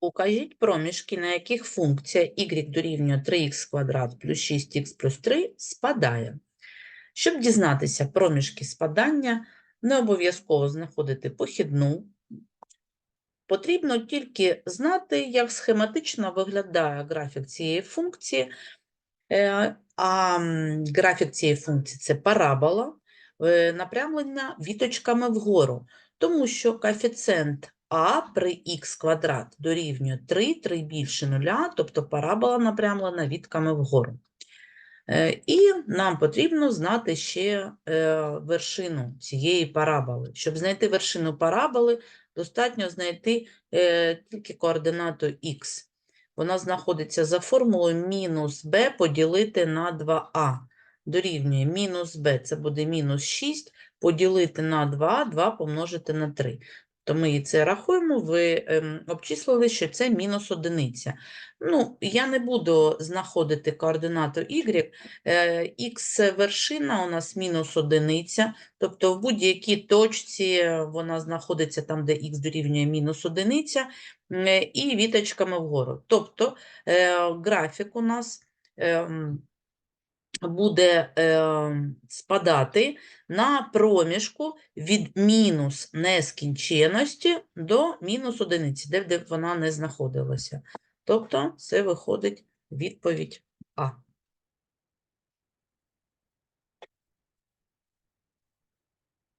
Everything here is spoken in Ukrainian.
Укажіть проміжки, на яких функція y дорівнює 3х квадрат плюс 6х плюс 3 спадає. Щоб дізнатися проміжки спадання, не обов'язково знаходити похідну. Потрібно тільки знати, як схематично виглядає графік цієї функції. Е, А графік цієї функції це парабола, е, напрямлена віточками вгору, тому що коефіцієнт а при х квадрат дорівнює 3, 3 більше нуля, тобто парабола напрямлена вітками вгору. Е, І нам потрібно знати ще е, вершину цієї параболи. Щоб знайти вершину параболи, достатньо знайти е, тільки координату х. Вона знаходиться за формулою мінус b поділити на 2а. Дорівнює мінус b, це буде мінус 6, поділити на 2, 2 помножити на 3. То ми і це рахуємо, ви ем, обчислили, що це мінус одиниця. Ну, я не буду знаходити координату y, Е, Х вершина у нас мінус одиниця, тобто в будь-якій точці вона знаходиться там, де х дорівнює мінус одиниця, е, і віточками вгору. Тобто е, графік у нас ем, буде е, спадати на проміжку від мінус нескінченності до мінус одиниці, де де б вона не знаходилася. Тобто це виходить відповідь А.